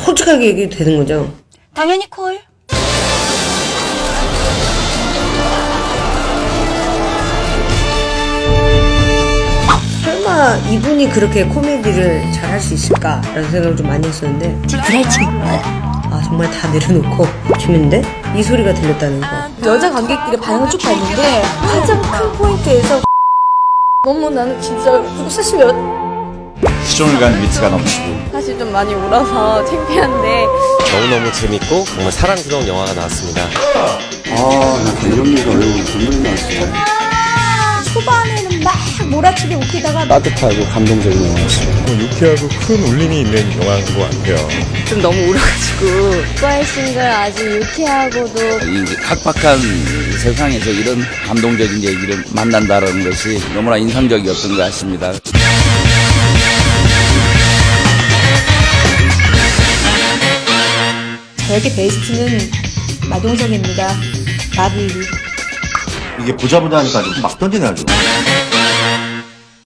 솔직하게 얘기해도 되는 거죠. 당연히 콜. 설마 이분이 그렇게 코미디를 잘 할 수 있을까라는 생각을 좀 많이 했었는데 불알 친구. 아 정말 다 내려놓고 재밌는데? 이 소리가 들렸다는 거 여자 관객들의 반응을 쭉 봤는데 가장 큰 포인트에서 너무 나는 진짜 사실 몇 시종을 가는 위트가 넘치고 사실 좀 많이 울어서 창피한데 너무너무 재밌고 정말 사랑스러운 영화가 나왔습니다. 아, 나 대형리가 어려운 눈물이 났어. 초반에는 막 몰아치게 웃기다가 따뜻하고 감동적인 영화였어요. 유쾌하고 큰 울림이 있는 영화인 것 같아요. 좀 너무 울어가지고 국가의 걸 아주 유쾌하고도 이 각박한 세상에서 이런 감동적인 얘기를 만난다는 것이 너무나 인상적이었던 것 같습니다. 저에게 베스트는 마동석입니다. 마블리. 이게 보자 보자 하니까 막 던지네 아주